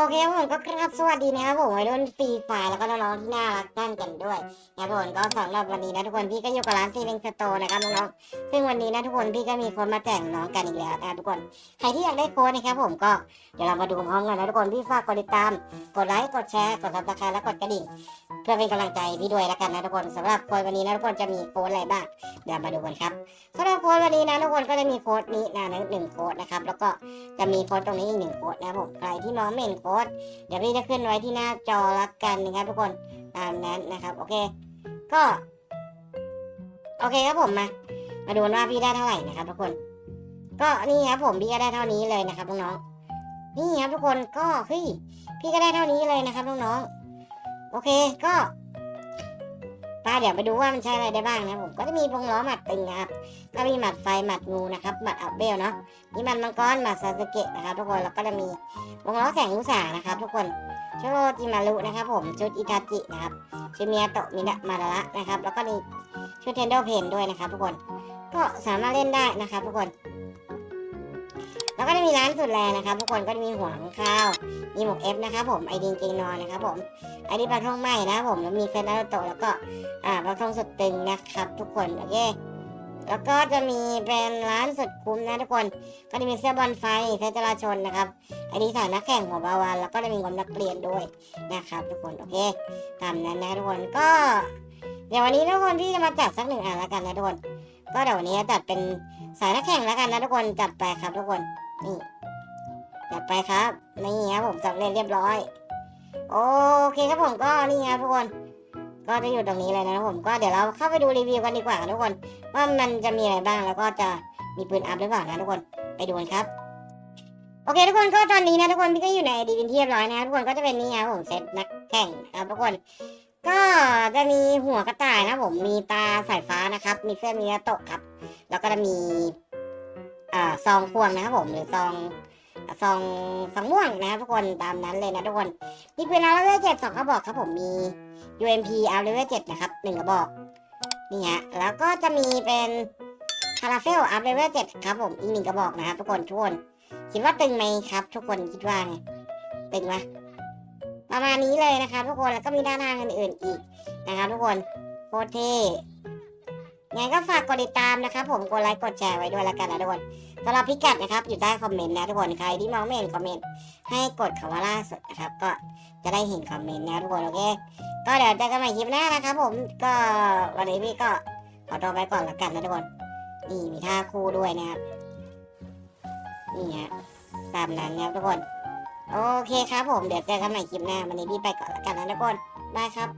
โอเคครับผมก็ครับสวัสดีนะครับผมวัยรุ่นฟรีไฟแล้วก็น้องๆที่น่ารักท่านกันด้วยนะผมก็สำหรับวันนี้นะทุกคนพี่ก็อยู่กับร้านซีลิงสโตร์นะครับน้องๆซึ่งวันนี้นะทุกคนพี่ก็มีคนมาแจกน้องกันอีกแล้วนะทุกคนใครที่อยากได้โค้ดนะครับผมก็เดี๋ยวเรามาดูพร้อมกันนะทุกคนพี่ฝากกดติดตาม กดไลค์กดแชร์กดซับสไครต์และกดกระดิ่ง เพื่อเป็นกำลังใจพี่ด้วยแล้วกันนะทุกคนสำหรับโค้ดวันนี้นะทุกคนจะมีโค้ดอะไรบ้างเดี๋ยวมาดูกันครับสำหรับโค้ดวันนี้นะทุกคนก็จะมีโค้ดนี้นะหนึ่งโค้ดนะครับแล้วก็จะมีโค้ดตรงนี้อีกหนึ่งโค้ดนะผมใครที่มองไม่เห็นโค้ดเดี๋ยวพี่จะขึ้นไว้ที่หน้าจอละกันนะครับทุกคนตามนั้นนะครับ โอเค ก็ โอเคครับผมมา มาดูนว่าพี่ได้เท่าไหร่นะครับทุกคน ก็นี่ครับผมพี่ก็ได้เท่านี้เลยนะครับน้องๆนี่ครับทุกคนก็เฮ้ยพี่ก็ได้เท่านี้เลยนะครับน้องๆโอเคก็ ป้าเดี๋ยวไปดูว่ามันใช้อะไรได้บ้างนะผมก็จะมีพงล้อหมัดตึงนะครับก็มีหมัดไฟหมัดงูนะครับหมัดอัพเบลเนาะมีหมัดมังกรหมัดซาสึเกะนะครับทุกคนแล้วก็จะมีวงล้อแสงอุสานะครับ ทุกคนโชโรจิมารุนะครับ ผมชุดอิตาจินะครับชุดเมียโตมินะมาดาระนะครับ แล้วก็มีชุดเทนโดเพนด้วยนะครับ ทุกคน ก็สามารถเล่นได้นะครับ ทุกคน แล้วก็จะมีร้านสุดแรงนะครับ ทุกคนก็จะมีหัวของข้าวมีหมวกเอฟนะครับผมไอดีนเกงนอนนะครับผมไอดีปลาทองไหมนะครับผมแล้วมีเซนนารโตแล้วก็อ่าปลาทองสุดตึงนะครับ ทุกคนโอเคแล้วก็จะมีเป็นร้านสุดคุ้มนะทุกคน ก็จะมีเสื้อบอลไฟเสื้อจราชนนะครับอันนี้สายนักแข่งหัวบาวานแล้วก็จะมีความนักเรียนด้วยนะครับ ทุกคนโอเคตามนั้นนะทุกคนก็ เดี๋ยววันนี้ทุกคนพี่จะมาจัดสักหนึ่งอันแล้วกันนะทุกคน ก็เดี๋ยววันนี้จัดเป็นสายนักแข่งแล้วกันนะทุกคนจัดไปครับทุกคน นี่จัดไปครับ นี่ครับผมสำเร็จเรียบร้อย โอเคครับผมก็นี่ครับทุกคน ก็จะอยู่ตรงนี้เลยนะครับผมก็เดี๋ยวเราเข้าไปดูรีวิวกันดีกว่าทุกคน ว่ามันจะมีอะไรบ้างแล้วก็จะมีปืนอัพหรือเปล่านะทุกคนไปดูกันครับโอเคทุกคนก็ตอนนี้นะทุกคนพี่ก็อยู่ในดีเป็นที่เรียบร้อยนะทุกคนก็จะเป็นนี่ครับผมเซตนักแข่งครับทุกคนก็จะมีหัวกระต่ายนะผมมีตาสายฟ้านะครับ มีเสื้อมีโตะครับ แล้วก็จะมี ซองพวงนะครับผมหรือซองซองซองม่วงนะครับทุกคนตามนั้นเลยนะทุกคนมีปืนอาร์เลเวลเจ็ดสองกระบอกครับผมมี UMP อาร์เลเวลเจ็ดนะครับหนึ่งกระบอกนี่ฮะแล้วก็จะมีเป็นคาราเฟลอาร์เลเวลเจ็ดครับผมอีกหนึ่งกระบอกนะครับทุกคนทุกคนคิดว่าตึงไหมครับ ทุกคนคิดว่าไงตึงไหมประมาณนี้เลยนะครับทุกคนแล้วก็มีด้านทางอื่นๆอีกนะครับทุกคนโคตรเท่ ไงก็ฝากกดติดตามนะครับผมกดไลค์กดแชร์ไว้ด้วยแล้วกันนะทุกคนสำหรับพิกัดนะครับอยู่ใต้คอมเมนต์นะทุกคนใครที่มองไม่เห็นคอมเมนต์ให้กดคำว่าล่าสุดนะครับก็จะได้เห็นคอมเมนต์นะทุกคนโอเค ก็เดี๋ยวเจอกันใหม่คลิปหน้านะครับผมก็วันนี้พี่ก็ขอตัวไปก่อนแล้วกันนะทุกคนนี่มีท่าคู่ด้วยนะครับนี่ฮะตามนั้นนะครับทุกคน โอเคครับผมเดี๋ยวเจอกันใหม่คลิปหน้าวันนี้พี่ไปก่อนแล้วกันนะทุกคนบายครับ